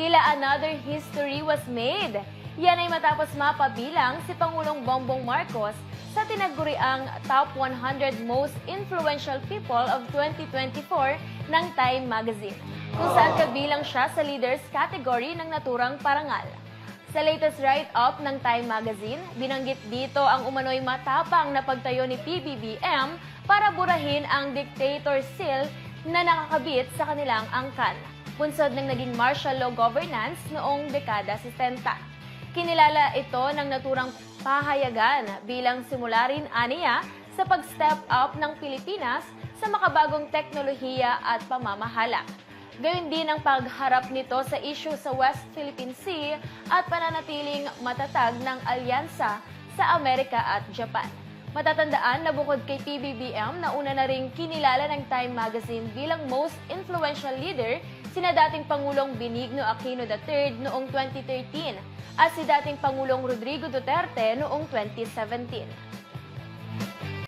Tila another history was made. Yan ay matapos mapabilang si Pangulong Bongbong Marcos sa tinaguriang Top 100 Most Influential People of 2024 ng Time Magazine, kung saan kabilang siya sa leaders category ng naturang parangal. Sa latest write-up ng Time Magazine, binanggit dito ang umano'y matapang na pagtayo ni PBBM para burahin ang dictator seal na nakakabit sa kanilang angkan. Punsod ng naging martial law governance noong dekada 60. Kinilala ito ng naturang pahayagan bilang simula rin aniya sa pag-step up ng Pilipinas sa makabagong teknolohiya at pamamahala. Gayun din ang pagharap nito sa issue sa West Philippine Sea at pananatiling matatag ng alyansa sa Amerika at Japan. Matatandaan na bukod kay PBBM na una na rin kinilala ng Time Magazine bilang most influential leader, sina dating Pangulong Benigno Aquino III noong 2013 at si dating Pangulong Rodrigo Duterte noong 2017.